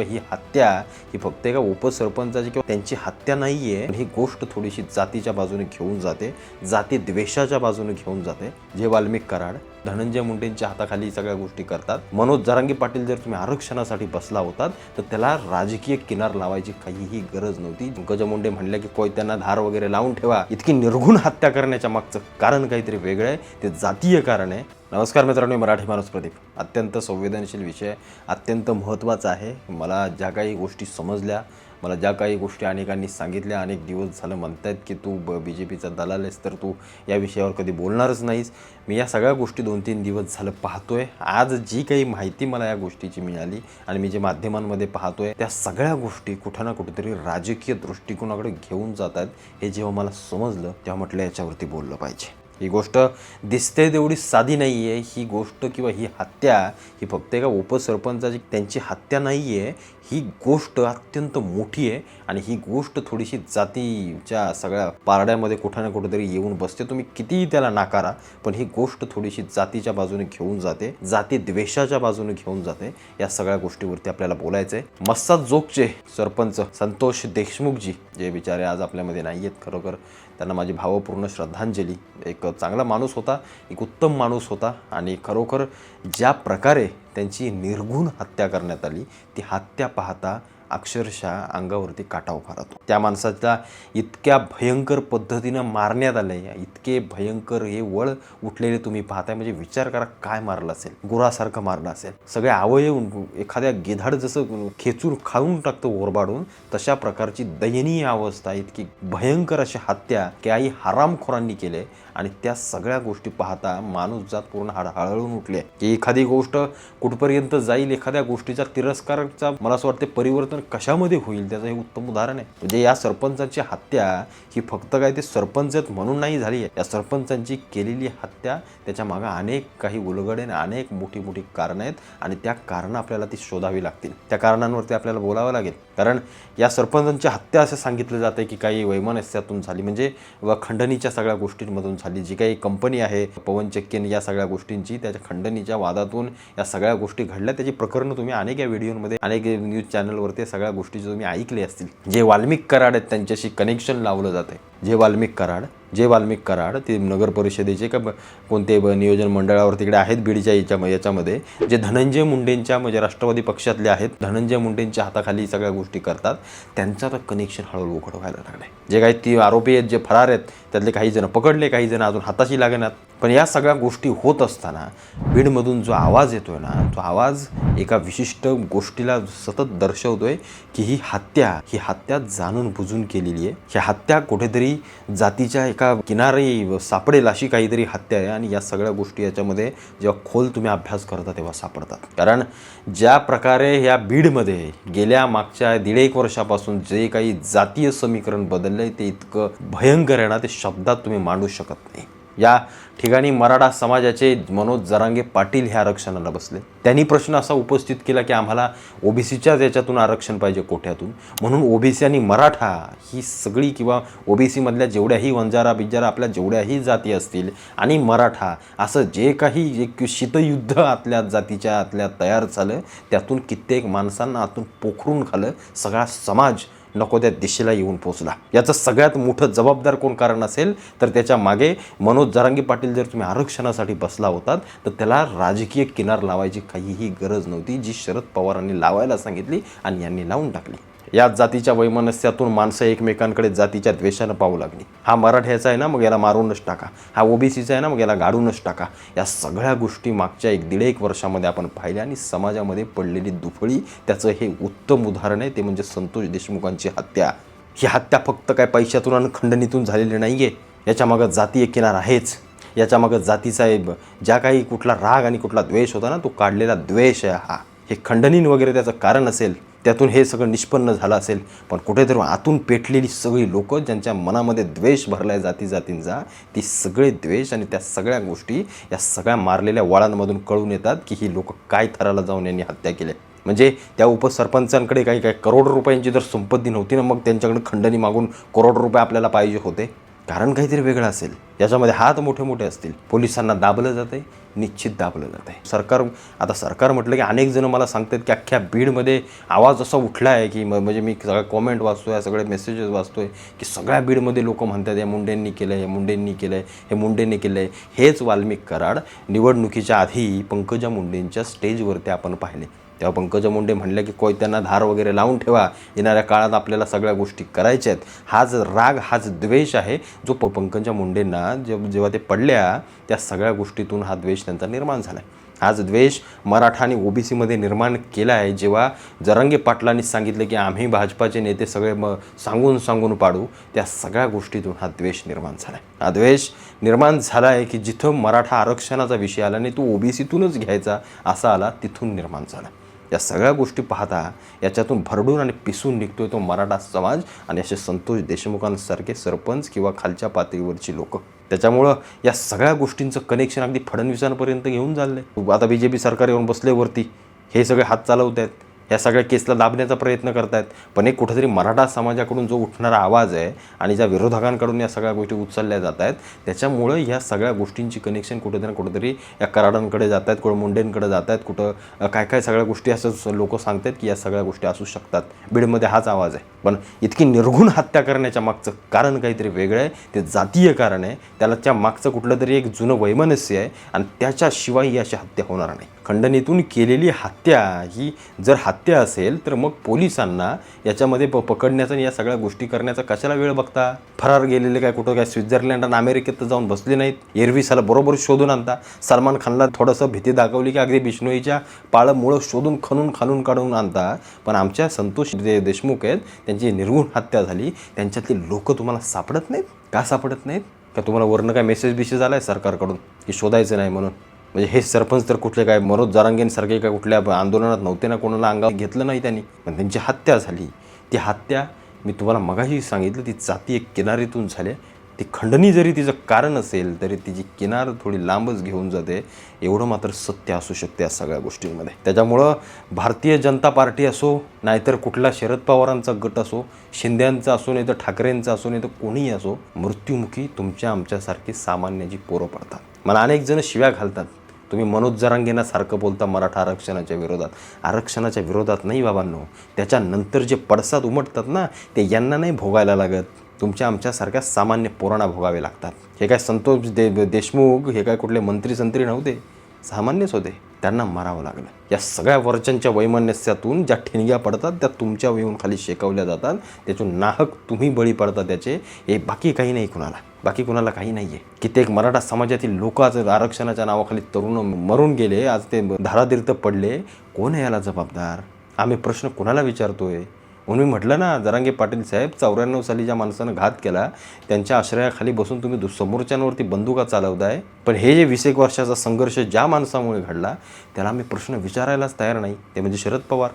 ही हत्या ही फक्त एका उपसरपंचाची किंवा त्यांची हत्या नाही आहे ही गोष्ट थोडीशी जातीच्या बाजूने घेऊन जाते जाती द्वेषाच्या बाजूने घेऊन जाते. जे वाल्मिक कराड धनंजय मुंडेंच्या हाताखाली सगळ्या गोष्टी करतात. मनोज जरांगी पाटील जर तुम्ही आरक्षणासाठी बसला होतात तर त्याला राजकीय किनार लावायची काहीही गरज नव्हती. पंकजा मुंडे म्हणले की कोयत्यांना धार वगैरे लावून ठेवा. इतकी निर्घुण हत्या करण्याच्या मागचं कारण काहीतरी वेगळं आहे. ते जातीय कारण आहे. नमस्कार मित्रांनो मी मराठी माणूस प्रदीप. अत्यंत संवेदनशील विषय अत्यंत महत्त्वाचा आहे. मला ज्या काही गोष्टी समजल्या मला ज्या काही गोष्टी अनेकांनी सांगितल्या अनेक दिवस झालं म्हणतायत की तू ब बी जे पीचा दलाल आहेस तर तू या विषयावर कधी बोलणारच नाहीस. मी या सगळ्या गोष्टी दोन तीन दिवस झालं पाहतो आहे आज जी काही माहिती मला या गोष्टीची मिळाली आणि मी जे माध्यमांमध्ये पाहतो आहे त्या सगळ्या गोष्टी कुठं ना कुठेतरी राजकीय दृष्टिकोनाकडे घेऊन जातात हे जेव्हा मला समजलं तेव्हा म्हटलं याच्यावरती बोललं पाहिजे. ही गोष्ट दिसते तेवढी साधी नाही आहे ही गोष्ट किंवा ही हत्या ही फक्त एका उपसरपंचाची त्यांची हत्या नाही आहे ही गोष्ट अत्यंत मोठी आहे आणि ही गोष्ट थोडीशी जातीच्या सगळ्या पारड्यामध्ये कुठं ना कुठेतरी येऊन बसते. तुम्ही कितीही त्याला नाकारा पण ही गोष्ट थोडीशी जातीच्या बाजूने घेऊन जाते जाती द्वेषाच्या बाजूने घेऊन जाते. या सगळ्या गोष्टीवरती आपल्याला बोलायचं आहे मस्साद जोगचे सरपंच संतोष देशमुखजी जे बिचारे आज आपल्यामध्ये नाही आहेत खरोखर. त्यांना माझी भावपूर्ण श्रद्धांजली. एक चांगला माणूस होता एक उत्तम माणूस होता आणि खरोखर ज्या प्रकारे त्यांची निर्घुण हत्या करण्यात आली ती हत्या पाहता अक्षरशः अंगावरती काटा उभारतो त्या माणसाला इतक्या भयंकर पद्धतीनं मारण्यात आलं आहे इतके भयंकर हे वळ उठलेले तुम्ही पाहताय. म्हणजे विचार करा काय मारलं असेल? गुरासारखं मारलं असेल. सगळे अवयव एखाद्या गेधाड जसं खेचून खाऊन टाकतं ओरबाडून तशा प्रकारची दयनीय अवस्था इतकी भयंकर अशी हत्या काही हरामखोरांनी केले. आणि त्या सगळ्या गोष्टी पाहता माणूस जात पूर्ण हळ हळहळून उठले. की एखादी गोष्ट कुठपर्यंत जाईल एखाद्या गोष्टीचा तिरस्कारचा मला असं वाटतं परिवर्तन कशामध्ये होईल? त्याचं हे उत्तम उदाहरण आहे. म्हणजे या सरपंचाची हत्या ही फक्त काय ते सरपंच आहेत म्हणून नाही झाली आहे. या सरपंचांची केलेली हत्या त्याच्या मागं अनेक काही उलगडे आणि अनेक मोठी मोठी कारणं आहेत आणि त्या कारणं आपल्याला ती शोधावी लागतील. त्या कारणांवरती आपल्याला बोलावं लागेल. कारण या सरपंचांची हत्या असं सांगितलं जातं की काही वैमनस्यातून झाली. म्हणजे व खंडणीच्या सगळ्या गोष्टींमधून झाली. जी काही कंपनी आहे पवन चक्कीन या सगळ्या गोष्टींची त्याच्या खंडणीच्या वादातून या सगळ्या गोष्टी घडल्या. त्याची प्रकरणं तुम्ही अनेक या व्हिडिओमध्ये अनेक न्यूज चॅनलवरती सगळ्या गोष्टी तुम्ही ऐकले असतील जे वाल्मिक कराड आहेत त्यांच्याशी कनेक्शन लावलं जातं जे वाल्मिक कराड जे वाल्मिक कराड ते नगर परिषदेचे का ब- कोणते ब- नियोजन मंडळावर तिकडे आहेत बीडच्या याच्या याच्यामध्ये जे धनंजय मुंडेंच्या म्हणजे राष्ट्रवादी पक्षातले आहेत धनंजय मुंडेंच्या हाताखाली सगळ्या गोष्टी करतात त्यांचं आता कनेक्शन हळूहळू उघड व्हायला लागलंय. जे काही ती आरोपी आहेत जे फरार आहेत त्यातले काही जण पकडले काही जण अजून हाताशी लागणार. पण या सगळ्या गोष्टी होत असताना बीडमधून जो आवाज येतो आहे ना तो आवाज एका विशिष्ट गोष्टीला सतत दर्शवतो आहे की ही हत्या ही हत्या जाणून बुजून केलेली आहे. ही हत्या कुठेतरी जातीच्या एका किनारी सापडेल अशी काहीतरी हत्या आहे आणि या सगळ्या गोष्टी याच्यामध्ये जेव्हा खोल तुम्ही अभ्यास करता तेव्हा सापडतात. कारण ज्या प्रकारे ह्या बीडमध्ये गेल्या मागच्या दीड एक वर्षापासून जे काही जातीय समीकरण बदललं आहे ते इतकं भयंकर आहे ना ते शब्दात तुम्ही मांडू शकत नाही. या ठिकाणी मराठा समाजाचे मनोज जरांगे पाटील हे आरक्षणाला बसले. त्यांनी प्रश्न असा उपस्थित केला की आम्हाला ओबीसीच्याच याच्यातून आरक्षण पाहिजे कोठ्यातून म्हणून ओबीसी आणि मराठा ही सगळी किंवा ओबीसीमधल्या जेवढ्याही वंजारा बिजारा आपल्या जेवढ्याही जाती असतील आणि मराठा असं जे काही एक शीतयुद्ध आतल्या जातीच्या आतल्या तयार झालं त्यातून कित्येक माणसांना आतून पोखरून खालं सगळा समाज नको त्या दिशेला येऊन पोचला याचं सगळ्यात मोठं जबाबदार कोण कारण असेल तर त्याच्यामागे मनोज जरांगी पाटील जर तुम्ही आरक्षणासाठी बसला होतात तर त्याला राजकीय किनार लावायची काहीही गरज नव्हती जी शरद पवारांनी लावायला सांगितली आणि यांनी लावून टाकली. याच जातीच्या वैमनस्यातून माणसं एकमेकांकडे जातीच्या द्वेषानं पाहू लागली. हा मराठ्याचा आहे ना मग याला मारूनच टाका. हा ओबीसीचा आहे ना मग याला गाडूनच टाका. या सगळ्या गोष्टी मागच्या एक दीड एक वर्षामध्ये आपण पाहिल्या आणि समाजामध्ये पडलेली दुफळी त्याचं हे उत्तम उदाहरण आहे. ते म्हणजे संतोष देशमुखांची हत्या. ही हत्या फक्त काय पैशातून आणि खंडणीतून झालेली नाही आहे याच्यामागं जातीय किनार आहेच. याच्यामागं जातीचा ज्या काही कुठला राग आणि कुठला द्वेष होता ना तो काढलेला द्वेष आहे हा. हे खंडनीन वगैरे त्याचं कारण असेल त्यातून हे सगळं निष्पन्न झालं असेल पण कुठेतरी आतून पेटलेली सगळी लोकं ज्यांच्या मनामध्ये द्वेष भरलाय जाती जातींचा ती सगळे द्वेष आणि त्या सगळ्या गोष्टी या सगळ्या मारलेल्या वळांमधून कळून येतात की ही लोक काय थराला जाऊन यांनी हत्या केल्या म्हणजे त्या उपसरपंचांकडे काही काही करोड रुपयांची जर संपत्ती नव्हती ना मग त्यांच्याकडे खंडणी मागून करोड रुपये आपल्याला पाहिजे होते. कारण काहीतरी वेगळं असेल. याच्यामध्ये हात मोठे मोठे असतील. पोलिसांना दाबलं जाते निश्चित दाबलं जाते सरकार आता सरकार म्हटलं की अनेक जण मला सांगतात की अख्ख्या बीडमध्ये आवाज असा उठला आहे की म्हणजे मी सगळ्या कॉमेंट वाचतो या सगळे मेसेजेस वाचतो आहे की सगळ्या बीडमध्ये लोक म्हणतात या मुंडेंनी केलं आहे या मुंडेंनी केलं आहे हे मुंडेंनी केलं आहे हेच वाल्मिक कराड निवडणुकीच्या आधी पंकजा मुंडेंच्या स्टेजवरती आपण पाहिले. तेव्हा पंकजा मुंडे म्हणले की कोयत्यांना धार वगैरे लावून ठेवा. येणाऱ्या काळात आपल्याला सगळ्या गोष्टी करायच्या आहेत. हाच राग हाच द्वेष आहे जो प- पंकजा मुंडेंना जे जेव्हा ते पडल्या त्या सगळ्या गोष्टीतून हा द्वेष त्यांचा निर्माण झाला आहे हाच द्वेष मराठा आणि ओबीसीमध्ये निर्माण केला आहे जेव्हा जरंगे पाटलांनी सांगितलं की आम्ही भाजपाचे नेते सगळे मग सांगून सांगून पाडू. त्या सगळ्या गोष्टीतून हा द्वेष निर्माण झाला आहे हा द्वेष निर्माण झाला आहे की जिथं मराठा आरक्षणाचा विषय आला नाही तो ओबीसीतूनच घ्यायचा असा आला तिथून निर्माण झाला. या सगळ्या गोष्टी पाहता याच्यातून भरडून आणि पिसून निघतो आहे तो मराठा समाज आणि असे संतोष देशमुखांसारखे सरपंच किंवा खालच्या पातळीवरची लोकं. त्याच्यामुळं या सगळ्या गोष्टींचं कनेक्शन अगदी फडणवीसांपर्यंत घेऊन चाललंय. आता बी जे पी सरकार येऊन बसल्यावरती हे सगळे हात चालवत आहेत या सगळ्या केसला दाबण्याचा प्रयत्न करतायत. पण एक कुठेतरी मराठा समाजाकडून जो उठणारा आवाज आहे आणि ज्या विरोधकांकडून या सगळ्या गोष्टी उचलल्या जात आहेत त्याच्यामुळं या सगळ्या गोष्टींची कनेक्शन कुठेतरी ना कुठेतरी या कराडांकडे जात आहेत कुठं मुंडेंकडे जात आहेत कुठं काय काय सगळ्या गोष्टी असं लोक सांगतात की या सगळ्या गोष्टी असू शकतात. बीडमध्ये हाच आवाज आहे. पण इतकी निर्घुण हत्या करण्याच्या मागचं कारण काहीतरी वेगळं आहे. ते जातीय कारण आहे. त्याला त्या मागचं कुठलं तरी एक जुनं वैमनस्य आहे आणि त्याच्याशिवाय ही अशी हत्या होणार नाही. खंडणीतून केलेली हत्या ही जर हत्या असेल तर मग पोलिसांना याच्यामध्ये प पकडण्याचा आणि या सगळ्या गोष्टी करण्याचा कशाला वेळ बघता? फरार गेलेले काय कुठं काय स्वित्झर्लंड आणि अमेरिकेत तर जाऊन बसले नाहीत. एरवी साला बरोबर शोधून आणता. सलमान खानला थोडंसं भीती दाखवली की अगदी बिष्णोईच्या पाळं मुळं शोधून खणून खालून काढून आणता. पण आमच्या संतोष दे देशमुख आहेत त्यांची निर्गुण हत्या झाली. त्यांच्यातली लोक तुम्हाला सापडत नाहीत? का सापडत नाहीत? का तुम्हाला वरनं काय मेसेज बिसेज आला आहे सरकारकडून? की शोधायचं नाही म्हणून? म्हणजे हे सरपंच तर कुठले काय मनोज जारांगेंसारखे काय कुठल्या आंदोलनात नव्हते ना कोणाला अंगावर घेतलं नाही त्यांनी. पण त्यांची हत्या झाली. ती हत्या मी तुम्हाला मगाशी सांगितलं ती जाती एक किनारीतून झाली. ती खंडणी जरी तिचं कारण असेल तरी तिची किनार थोडी लांबच घेऊन जाते एवढं मात्र सत्य असू शकते या सगळ्या गोष्टींमध्ये. त्याच्यामुळं भारतीय जनता पार्टी असो नाहीतर कुठला शरद पवारांचा गट असो शिंद्यांचा असो नाही तर ठाकरेंचा असो नाही तर कोणीही असो मृत्युमुखी तुमच्या आमच्यासारखी सामान्याची पोरं पडतात. मला अनेक जण शिव्या घालतात. तुम्ही मनोज जरांगेनासारखं बोलता मराठा आरक्षणाच्या विरोधात. आरक्षणाच्या विरोधात नाही बाबांनो. त्याच्यानंतर जे पडसाद उमटतात ना ते यांना नाही भोगायला लागत. तुमच्या आमच्यासारख्या सामान्य पोरांना भोगावे लागतात. हे काय संतोष दे देशमुख हे काय कुठले मंत्री संत्री नव्हते? सामान्यच होते त्यांना मारावं लागलं. या सगळ्या वरच्यांच्या वैमनस्यातून ज्या ठिणग्या पडतात त्या तुमच्या येऊन खाली शेकवल्या जातात. त्यातून नाहक तुम्ही बळी पडता त्याचे. हे बाकी काही नाही कुणाला. बाकी कुणाला काही नाही आहे कित्येक मराठा समाजातील लोक आज आरक्षणाच्या नावाखाली तरुण मरून गेले. आज ते धारातीर्थ पडले. कोण आहे याला जबाबदार? आम्ही प्रश्न कुणाला विचारतोय? म्हणून मी म्हटलं ना जरांगे पाटील साहेब चौऱ्याण्णव साली ज्या माणसानं घात केला त्यांच्या आश्रयाखाली बसून तुम्ही दु- समोरच्यांवरती बंदुका चालवताय. पण हे जे वीस एक वर्षाचा संघर्ष ज्या माणसामुळे घडला त्याला मी प्रश्न विचारायलाच तयार नाही. ते म्हणजे शरद पवार.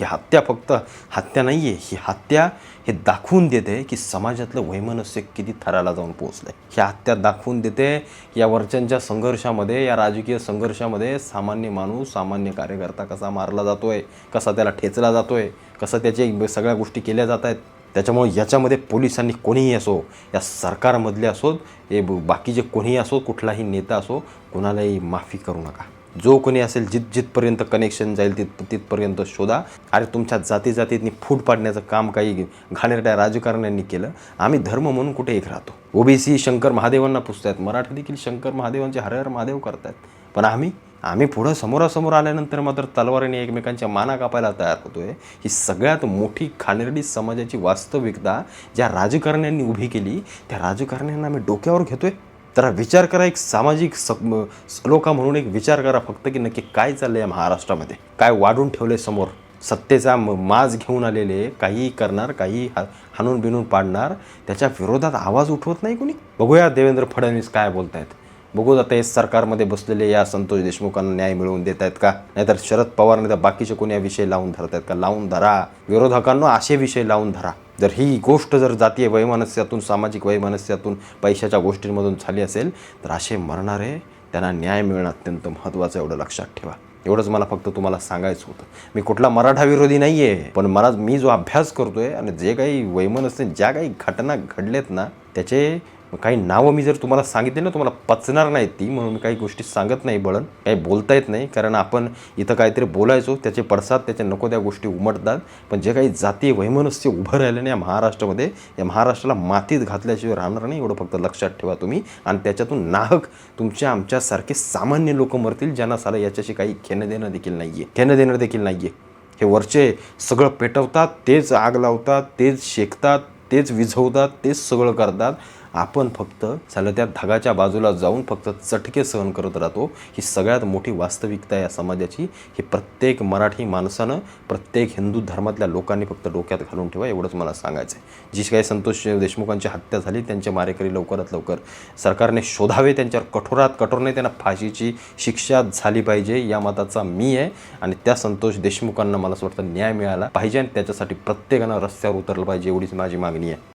ही हत्या फक्त हत्या नाही आहे ही हत्या हे दाखवून देते की समाजातलं वैमनस्य किती थराला जाऊन पोहोचलंय. ही हत्या दाखवून देते या वरच्यांच्या संघर्षामध्ये या राजकीय संघर्षामध्ये सामान्य माणूस सामान्य कार्यकर्ता कसा मारला जातोय कसा त्याला ठेचला जातोय कसं त्याचे सगळ्या गोष्टी केल्या जात आहेत त्याच्यामुळे याच्यामध्ये पोलिसांनी कोणीही असो या सरकारमधले असोत हे ब- बाकीचे कोणीही असो कुठलाही नेता असो कोणालाही माफी करू नका. जो कोणी असेल जित जिथपर्यंत कनेक्शन जाईल तिथ तिथपर्यंत शोधा. अरे तुमच्या जाती जातीतनी फूट पाडण्याचं काम काही घाणेरड्या राजकारण्यांनी केलं. आम्ही धर्म म्हणून कुठे एक राहतो? ओबीसी शंकर महादेवांना पुजतायत मराठा देखील शंकर महादेवांचे हर हर महादेव करतायत. पण आम्ही आम्ही पुढं समोरासमोर आल्यानंतर मात्र तलवारीने एकमेकांच्या माना कापायला तयार होतोय. ही सगळ्यात मोठी खानेरडी समाजाची वास्तविकता ज्या राजकारण्यांनी उभी केली त्या राजकारण्यांना आम्ही डोक्यावर घेतोय. तर विचार करा एक सामाजिक सम सलोखा म्हणून एक विचार करा फक्त की नक्की काय चाललं आहे महाराष्ट्रामध्ये? काय वाढून ठेवलंय समोर? सत्तेचा म- माज घेऊन आलेले काहीही करणार काही हा हाणून बिनून पाडणार त्याच्या विरोधात आवाज उठवत नाही कोणी? बघूया देवेंद्र फडणवीस काय बोलत आहेत बघू आता हे सरकारमध्ये बसलेले या संतोष देशमुखांना न्याय मिळवून देत आहेत का? नाहीतर शरद पवार नाही तर बाकीचे कोणी या विषय लावून धरत आहेत का? लावून धरा. विरोधकांना असे विषय लावून धरा. जर ही गोष्ट जर जातीय वैमनस्यातून सामाजिक वैमनस्यातून पैशाच्या गोष्टींमधून झाली असेल तर असे मरणारे त्यांना न्याय मिळणं अत्यंत महत्त्वाचं एवढं लक्षात ठेवा. एवढंच मला फक्त तुम्हाला सांगायचं होतं. मी कुठला मराठा विरोधी नाही आहे पण मला मी जो अभ्यास करतो आहे आणि जे काही वैमनस्य ज्या काही घटना घडलेत ना त्याचे मग काही नावं मी जर तुम्हाला सांगितले ना तुम्हाला पचणार नाहीत ती म्हणून मी काही गोष्टी सांगत नाही बळण. काही बोलता येत नाही कारण आपण इथं काहीतरी बोलायचो त्याचे पडसाद त्याच्या नको त्या गोष्टी उमटतात. पण जे काही जातीय वैमनस्य उभं राहिलं नाही या महाराष्ट्रामध्ये या महाराष्ट्राला मातीत घातल्याशिवाय राहणार नाही एवढं फक्त लक्षात ठेवा तुम्ही. आणि त्याच्यातून नाहक तुमच्या आमच्यासारखे सामान्य लोक मरतील ज्यांना साला याच्याशी काही घेणं देणं देखील नाही आहे घेणं देणं देखील नाही आहे हे वरचे सगळं पेटवतात तेच आग लावतात तेच शेकतात तेच विझवतात तेच सगळं करतात. आपण फक्त झालं त्या धागाच्या बाजूला जाऊन फक्त चटके सहन करत राहतो. ही सगळ्यात मोठी वास्तविकता आहे या समाजाची. ही प्रत्येक मराठी माणसानं प्रत्येक हिंदू धर्मातल्या लोकांनी फक्त डोक्यात घालून ठेवा एवढंच मला सांगायचं आहे जी काही संतोष देशमुखांची हत्या झाली त्यांचे मारेकरी लवकरात लवकर सरकारने शोधावे त्यांच्यावर कठोरात कठोर नाही त्यांना फाशीची शिक्षा झाली पाहिजे या मताचा मी आहे. आणि त्या संतोष देशमुखांना मला असं वाटतं न्याय मिळाला पाहिजे आणि त्याच्यासाठी प्रत्येकानं रस्त्यावर उतरलं पाहिजे एवढीच माझी मागणी आहे.